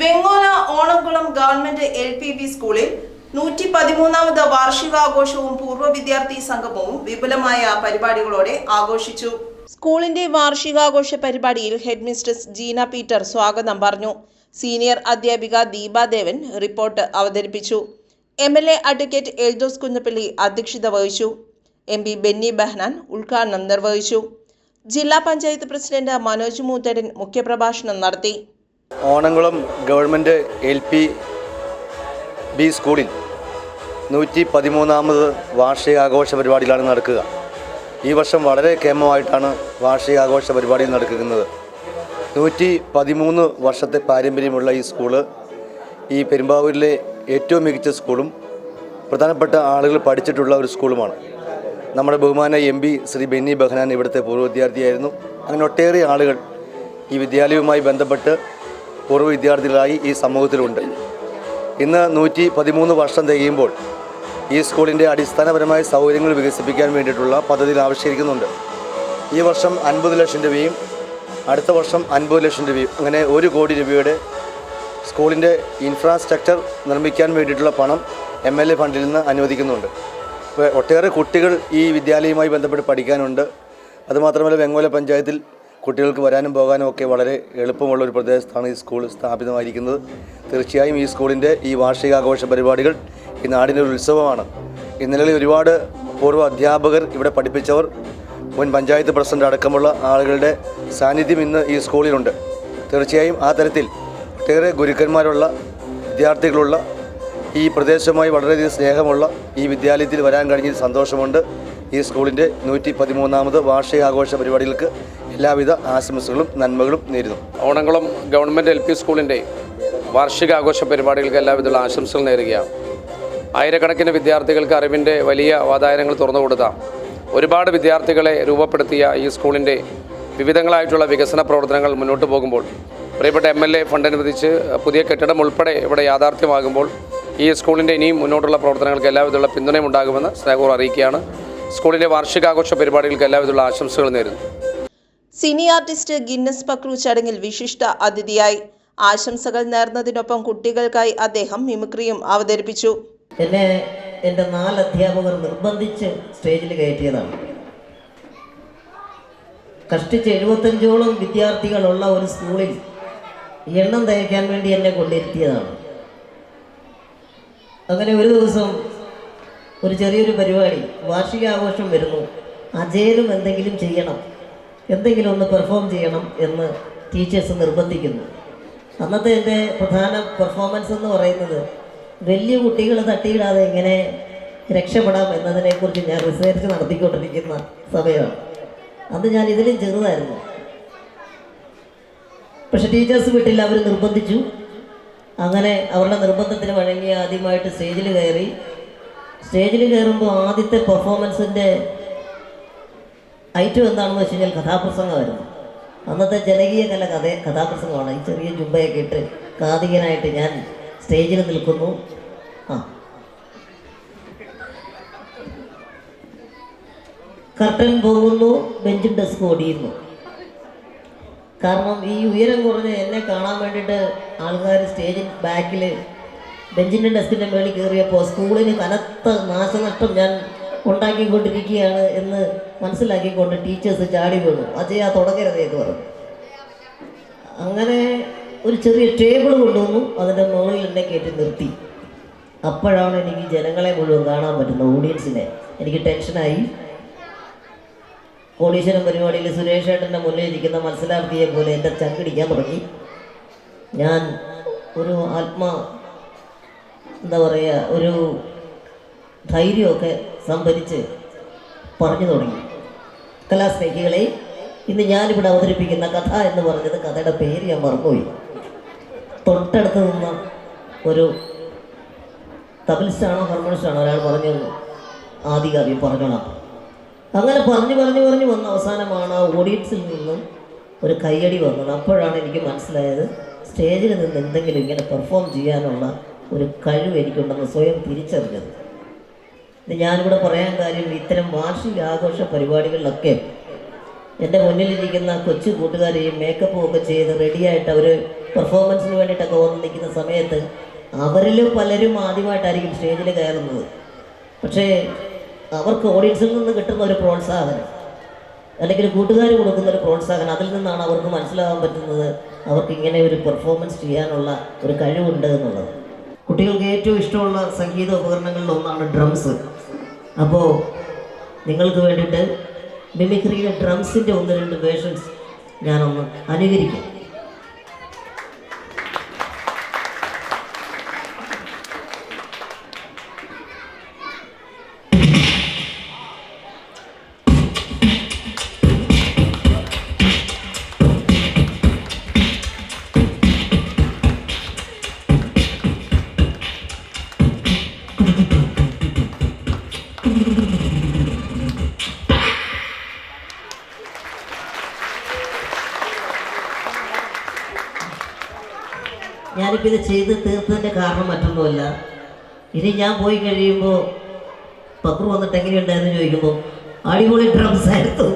Vengola Onamkulam government L P B സ്കൂളിൽ നൂറ്റി പതിമൂന്നാമത് വാർഷികാഘോഷവും പൂർവ വിദ്യാർത്ഥി സംഗമവും വിപുലമായ പരിപാടികളോടെ ആഘോഷിച്ചു. സ്കൂളിന്റെ വാർഷികാഘോഷ പരിപാടിയിൽ ഹെഡ് മിസ്ട്രസ് ജീന പീറ്റർ സ്വാഗതം പറഞ്ഞു. സീനിയർ അധ്യാപിക ദീപാദേവൻ റിപ്പോർട്ട് അവതരിപ്പിച്ചു. M L A advocate Eldhose Kunnappilly അധ്യക്ഷത വഹിച്ചു. എം പി ബെന്നി ബെഹ്നാൻ ഉദ്ഘാടനം നിർവഹിച്ചു. ജില്ലാ പഞ്ചായത്ത് പ്രസിഡന്റ് മനോജ് മൂത്തരൻ മുഖ്യപ്രഭാഷണം നടത്തി. Onamkulam government L P B സ്കൂളിൽ നൂറ്റി പതിമൂന്നാമത് വാർഷികാഘോഷ പരിപാടികളാണ് നടക്കുക. ഈ വർഷം വളരെ കേമമായിട്ടാണ് വാർഷികാഘോഷ പരിപാടി നടക്കുന്നത്. നൂറ്റി പതിമൂന്ന് വർഷത്തെ പാരമ്പര്യമുള്ള ഈ സ്കൂൾ ഈ പെരുമ്പാവൂരിലെ ഏറ്റവും മികച്ച സ്കൂളും പ്രധാനപ്പെട്ട ആളുകൾ പഠിച്ചിട്ടുള്ള ഒരു സ്കൂളുമാണ്. നമ്മുടെ ബഹുമാന എം പി ശ്രീ ബെന്നി ബഹനാൻ ഇവിടുത്തെ പൂർവ വിദ്യാർത്ഥിയായിരുന്നു. അങ്ങനെ ഒട്ടേറെ ആളുകൾ ഈ വിദ്യാലയവുമായി ബന്ധപ്പെട്ട് പൂർവ വിദ്യാർത്ഥികളായി ഈ സമൂഹത്തിലുണ്ട്. ഇന്ന് നൂറ്റി പതിമൂന്ന് വർഷം തികയുമ്പോൾ ഈ സ്കൂളിന്റെ അടിസ്ഥാനപരമായ സൗകര്യങ്ങൾ വികസിപ്പിക്കാൻ വേണ്ടിയിട്ടുള്ള പദ്ധതിയിൽ ആവിഷ്കരിക്കുന്നുണ്ട്. ഈ വർഷം അൻപത് ലക്ഷം രൂപയും അടുത്ത വർഷം അൻപത് ലക്ഷം രൂപയും അങ്ങനെ ഒരു കോടി രൂപയുടെ സ്കൂളിന്റെ ഇൻഫ്രാസ്ട്രക്ചർ നിർമ്മിക്കാൻ വേണ്ടിയിട്ടുള്ള പണം എം എൽ എ ഫണ്ടിൽ നിന്ന് അനുവദിക്കുന്നുണ്ട്. ഇപ്പോൾ ഒട്ടേറെ കുട്ടികൾ ഈ വിദ്യാലയവുമായി ബന്ധപ്പെട്ട് പഠിക്കാനുണ്ട്. അതുമാത്രമല്ല വെങ്ങോല പഞ്ചായത്തിൽ കുട്ടികൾക്ക് വരാനും പോകാനും ഒക്കെ വളരെ എളുപ്പമുള്ള ഒരു പ്രദേശത്താണ് ഈ സ്കൂൾ സ്ഥാപിതമായിരിക്കുന്നത്. തീർച്ചയായും ഈ സ്കൂളിന്റെ ഈ വാർഷികാഘോഷ പരിപാടികൾ ഈ നാടിന്റെ ഒരു ഉത്സവമാണ്. ഇന്നലെ ഒരുപാട് പൂർവ അധ്യാപകർ ഇവിടെ പഠിപ്പിച്ചവർ മുൻ പഞ്ചായത്ത് പ്രസിഡന്റ് അടക്കമുള്ള ആളുകളുടെ സാന്നിധ്യം ഇന്ന് ഈ സ്കൂളിലുണ്ട്. തീർച്ചയായും ആ തരത്തിൽ ഒട്ടേറെ ഗുരുക്കന്മാരുള്ള വിദ്യാർത്ഥികളുള്ള ഈ പ്രദേശവുമായി വളരെയധികം സ്നേഹമുള്ള ഈ വിദ്യാലയത്തിൽ വരാൻ കഴിഞ്ഞതിൽ സന്തോഷമുണ്ട്. ഈ സ്കൂളിന്റെ നൂറ്റി പതിമൂന്നാമത് വാർഷികാഘോഷ പരിപാടികൾക്ക് എല്ലാവിധ ആശംസകളും നന്മകളും നേരുന്നു. ഓണംകുളം ഗവൺമെന്റ് എൽ പി സ്കൂളിന്റെ വാർഷികാഘോഷ പരിപാടികൾക്ക് എല്ലാവിധമുള്ള ആശംസകൾ നേരുകയാണ്. ആയിരക്കണക്കിന് വിദ്യാർത്ഥികൾക്ക് അറിവിന്റെ വലിയ വാതായനങ്ങൾ തുറന്നു കൊടുത്ത ഒരുപാട് വിദ്യാർത്ഥികളെ രൂപപ്പെടുത്തിയ ഈ സ്കൂളിന്റെ വിവിധങ്ങളായിട്ടുള്ള വികസന പ്രവർത്തനങ്ങൾ മുന്നോട്ട് പോകുമ്പോൾ പ്രിയപ്പെട്ട എം എൽ എ ഫണ്ട് അനുവദിച്ച് പുതിയ കെട്ടിടം ഉൾപ്പെടെ ഇവിടെ യാഥാർത്ഥ്യമാകുമ്പോൾ ഈ സ്കൂളിന്റെ ഇനിയും മുന്നോട്ടുള്ള പ്രവർത്തനങ്ങൾക്ക് എല്ലാവിധമുള്ള പിന്തുണയും ഉണ്ടാകുമെന്ന് സ്നേഹപൂർവം അറിയിക്കുകയാണ്. സ്കൂളിന്റെ വാർഷികാഘോഷ പരിപാടികൾക്ക് എല്ലാവിധമുള്ള ആശംസകൾ നേരുന്നു. സിനി ആർട്ടിസ്റ്റ് ഗിന്നസ് പക്രു ചടങ്ങിൽ വിശിഷ്ട അതിഥിയായി. ആശംസകൾ നേർന്നതിനൊപ്പം കുട്ടികൾക്കായി അദ്ദേഹം മിമിക്രിയും അവതരിപ്പിച്ചു. എന്നെ എന്റെ നാല് അധ്യാപകർ നിർബന്ധിച്ച് സ്റ്റേജിൽ കയറ്റിയതാണ്. കഷ്ടിച്ച് എഴുപത്തഞ്ചോളം വിദ്യാർത്ഥികളുള്ള ഒരു സ്കൂളിൽ എണ്ണം തയ്ക്കാൻ വേണ്ടി എന്നെ കൊണ്ടിരുത്തിയതാണ്. അങ്ങനെ ഒരു ദിവസം ഒരു ചെറിയൊരു പരിപാടി വാർഷികാഘോഷം വരുന്നു. അജയനും എന്തെങ്കിലും ചെയ്യണം. എന്തെങ്കിലും ഒന്ന് പെർഫോം ചെയ്യണം എന്ന് ടീച്ചേഴ്സ് നിർബന്ധിക്കുന്നു. അന്നത്തെ എന്റെ പ്രധാന പെർഫോമൻസ് എന്ന് പറയുന്നത് വലിയ കുട്ടികൾ തട്ടിയിടാതെ എങ്ങനെ രക്ഷപ്പെടാം എന്നതിനെക്കുറിച്ച് ഞാൻ റിസർച്ച് നടത്തിക്കൊണ്ടിരിക്കുന്ന സമയമാണ്. അന്ന് ഞാൻ ഇതിലും ചെറുതായിരുന്നു. പക്ഷെ ടീച്ചേഴ്സ് വിട്ടില്ല അവർ നിർബന്ധിച്ചു. അങ്ങനെ അവരുടെ നിർബന്ധത്തിന് വഴങ്ങി ആദ്യമായിട്ട് സ്റ്റേജിൽ കയറി. സ്റ്റേജിൽ കയറുമ്പോൾ ആദ്യത്തെ പെർഫോമൻസിന്റെ ഐറ്റം എന്താണെന്ന് വെച്ച് കഴിഞ്ഞാൽ കഥാപ്രസംഗമായിരുന്നു. അന്നത്തെ ജനകീയ കല കഥ കഥാപ്രസംഗമാണ്. ഈ ചെറിയ ജുബയൊക്കെ ഇട്ട് കാതികനായിട്ട് ഞാൻ സ്റ്റേജിൽ നിൽക്കുന്നു. ആ. കർട്ടൻ പോകുന്നു ബെഞ്ചും ഡെസ്ക് ഓടിയുന്നു കാരണം ഈ ഉയരം കുറഞ്ഞ് എന്നെ കാണാൻ വേണ്ടിയിട്ട് ആൾക്കാർ സ്റ്റേജിൽ ബാക്കിൽ ബെഞ്ചിന്റെ ഡെസ്കിന്റെ മേളിൽ കയറിയപ്പോൾ സ്കൂളിന് കനത്ത നാശനഷ്ടം ഞാൻ ഉണ്ടാക്കിക്കൊണ്ടിരിക്കുകയാണ് എന്ന് മനസ്സിലാക്കിക്കൊണ്ട് ടീച്ചേഴ്സ് ചാടി വീണു. അജയ തുടങ്ങരുത് എന്ന് പറഞ്ഞു. അങ്ങനെ ഒരു ചെറിയ ടേബിൾ കൊണ്ടുവന്നു. അതിന്റെ മുകളിൽ എന്നെ കയറ്റി നിർത്തി. അപ്പോഴാണ് എനിക്ക് ജനങ്ങളെ മുഴുവൻ കാണാൻ പറ്റുന്നത് ഓഡിയൻസിനെ. എനിക്ക് ടെൻഷനായി. കോടീശ്വരം പരിപാടിയിൽ സുരേഷ് ഏട്ടന്റെ മുന്നിൽ ഇരിക്കുന്ന മത്സരാർത്ഥിയെ പോലെ എന്റെ ചങ്കിടിക്കാൻ തുടങ്ങി. ഞാൻ ഒരു ആത്മ എന്താ പറയുക ഒരു ധൈര്യമൊക്കെ സംഭരിച്ച് പറഞ്ഞു തുടങ്ങി. കലാസ്നേഹികളെ ഇന്ന് ഞാനിവിടെ അവതരിപ്പിക്കുന്ന കഥ എന്ന് പറഞ്ഞത് കഥയുടെ പേര് ഞാൻ മറന്നുപോയി. തൊട്ടടുത്ത് നിന്ന് ഒരു തബിൽസ്റ്റാണോ ഹർമോണിസ്റ്റാണോ ഒരാൾ പറഞ്ഞു ആദികാവ്യം പറഞ്ഞോളാം. അങ്ങനെ പറഞ്ഞു പറഞ്ഞു പറഞ്ഞു വന്ന അവസാനമാണ് ഓഡിയൻസിൽ നിന്നും ഒരു കയ്യടി വന്നത്. അപ്പോഴാണ് എനിക്ക് മനസ്സിലായത് സ്റ്റേജിൽ നിന്ന് എന്തെങ്കിലും ഇങ്ങനെ പെർഫോം ചെയ്യാനുള്ള ഒരു കഴിവ് എനിക്കുണ്ടെന്ന് സ്വയം തിരിച്ചറിഞ്ഞത്. ഞാനിവിടെ പറയാൻ കാര്യം ഇത്തരം വാർഷിക ആഘോഷ പരിപാടികളിലൊക്കെ എന്റെ മുന്നിലിരിക്കുന്ന കൊച്ചു കൂട്ടുകാരെയും മേക്കപ്പും ഒക്കെ ചെയ്ത് റെഡിയായിട്ട് അവർ പെർഫോമൻസിന് വേണ്ടിയിട്ടൊക്കെ വന്ന് നിൽക്കുന്ന സമയത്ത് അവരിൽ പലരും ആദ്യമായിട്ടായിരിക്കും സ്റ്റേജിൽ കയറുന്നത്. പക്ഷേ അവർക്ക് ഓഡിയൻസിൽ നിന്ന് കിട്ടുന്ന ഒരു പ്രോത്സാഹനം അല്ലെങ്കിൽ കൂട്ടുകാർ കൊടുക്കുന്ന ഒരു പ്രോത്സാഹനം അതിൽ നിന്നാണ് അവർക്ക് മനസ്സിലാകാൻ പറ്റുന്നത് അവർക്ക് ഇങ്ങനെ ഒരു പെർഫോമൻസ് ചെയ്യാനുള്ള ഒരു കഴിവുണ്ട് എന്നുള്ളത്. കുട്ടികൾക്ക് ഏറ്റവും ഇഷ്ടമുള്ള സംഗീത ഉപകരണങ്ങളിൽ ഒന്നാണ് ഡ്രംസ് അപ്പോൾ നിങ്ങൾക്ക് വേണ്ടിയിട്ട് മിമിക്രിയിലെ ഡ്രംസിന്റെ ഒന്ന് രണ്ട് വേർഷൻസ് ഞാനൊന്ന് അനുകരിക്കാം. ഞാനിപ്പോൾ ഇത് ചെയ്ത് തീർത്തതിന്റെ കാരണം മറ്റൊന്നുമല്ല. ഇനി ഞാൻ പോയി കഴിയുമ്പോൾ പക്രു വന്നിട്ട് എങ്ങനെയുണ്ടായിരുന്നു ചോദിക്കുമ്പോൾ അടിപൊളി ഡ്രംസ് ആയിരുന്നു.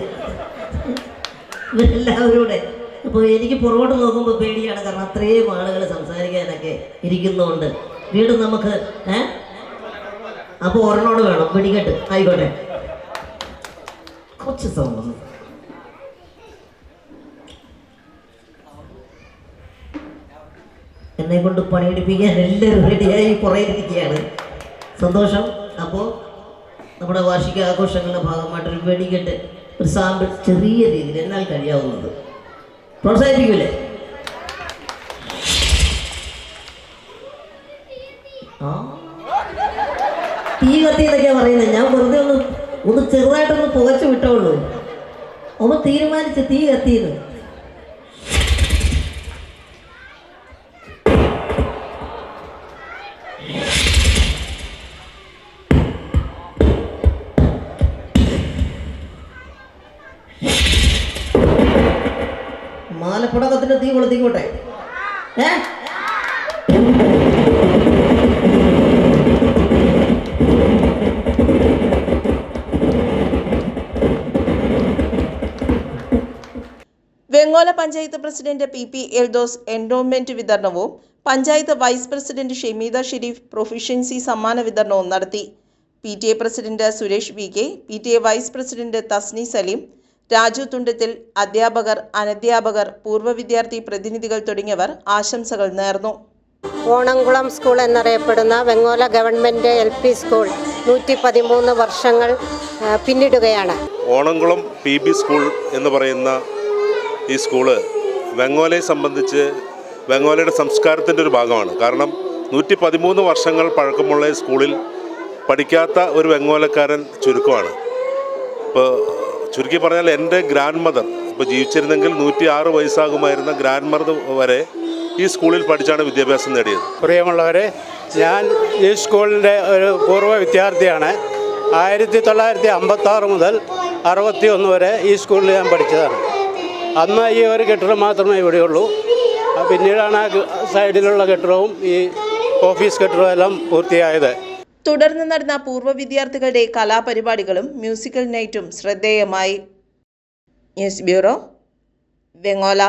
ഇവരെല്ലാവരും കൂടെ. അപ്പോൾ എനിക്ക് പുറകോട്ട് നോക്കുമ്പോൾ പേടിയാണ് കാരണം അത്രയും ആളുകൾ സംസാരിക്കാനൊക്കെ ഇരിക്കുന്നതുകൊണ്ട് വീണ്ടും നമുക്ക് ഏ? അപ്പോൾ ഒരെണ്ണോട് വേണം. വെടിക്കെട്ട്. ആയിക്കോട്ടെ. കുറച്ച് സൗണ്ട് എന്നെ കൊണ്ട് പണിയെടുപ്പിക്കാൻ എല്ലാവരും റെഡിയായി കുറേ ഇരിക്കുകയാണ് സന്തോഷം. അപ്പോൾ നമ്മുടെ വാർഷിക ആഘോഷങ്ങളുടെ ഭാഗമായിട്ടൊരു വെടിക്കെട്ട് ഒരു സാമ്പിൾ ചെറിയ രീതിയിൽ എന്നാൽ കഴിയാവുന്നത്. പ്രോത്സാഹിപ്പിക്കൂലേ? ആ. തീ കത്തി എന്നൊക്കെയാ പറയുന്നത്. ഞാൻ വെറുതെ ഒന്ന് ഒന്ന് ചെറുതായിട്ടൊന്ന് പുകച്ചു വിട്ടോളൂ ഒന്ന് തീരുമാനിച്ച് തീ കത്തിയെന്ന്. മാലപ്പടക്കത്തിന് തീ കൊളുത്തിക്കോട്ടെ. Vengola panchayat president P P Eldhose endowment വിതരണവും panchayat vice president Shemeeda Shareef proficiency സമ്മാന വിതരണവും നടത്തി. P T A president Suresh V K P T A vice president Thasni Saleem Raju Thundathil അധ്യാപകർ അനധ്യാപകർ പൂർവ വിദ്യാർത്ഥി പ്രതിനിധികൾ തുടങ്ങിയവർ ആശംസകൾ നേർന്നു. ഓണംകുളം സ്കൂൾ എന്നറിയപ്പെടുന്ന Vengola government L P school നൂറ്റി പതിമൂന്ന് വർഷങ്ങൾ പിന്നിടുകയാണ്. ഓണംകുളം പി ബി സ്കൂൾ എന്ന് പറയുന്ന ഈ സ്കൂൾ വെങ്ങോലയെ സംബന്ധിച്ച് വെങ്ങോലയുടെ സംസ്കാരത്തിന്റെ ഒരു ഭാഗമാണ്. കാരണം നൂറ്റി പതിമൂന്ന് വർഷങ്ങൾ പഴക്കമുള്ള ഈ സ്കൂളിൽ പഠിക്കാത്ത ഒരു വെങ്ങോലക്കാരൻ ചുരുക്കമാണ്. ഇപ്പോൾ ചുരുക്കി പറഞ്ഞാൽ എന്റെ ഗ്രാൻഡ് മദർ ഇപ്പോൾ ജീവിച്ചിരുന്നെങ്കിൽ നൂറ്റി ആറ് വയസ്സാകുമായിരുന്ന ഗ്രാൻഡ് മദർ വരെ ഈ സ്കൂളിൽ പഠിച്ചാണ് വിദ്യാഭ്യാസം നേടിയത്. പ്രിയമുള്ളവരെ ഞാൻ ഈ സ്കൂളിന്റെ ഒരു പൂർവ വിദ്യാർത്ഥിയാണ്. ആയിരത്തി തൊള്ളായിരത്തി അമ്പത്താറ് മുതൽ അറുപത്തി ഒന്ന് വരെ ഈ സ്കൂളിൽ ഞാൻ പഠിച്ചതാണ്. അന്ന് ഈ ഒരു കെട്ടിടം മാത്രമേ ഇവിടെയുള്ളൂ. പിന്നീടാണ് ആ സൈഡിലുള്ള കെട്ടിടവും ഈ ഓഫീസ് കെട്ടിടവും എല്ലാം പൂർത്തിയായത്. തുടർന്ന് നടന്ന പൂർവ വിദ്യാർത്ഥികളുടെ കലാപരിപാടികളും മ്യൂസിക്കൽ നൈറ്റും ശ്രദ്ധേയമായി. News bureau Vengola.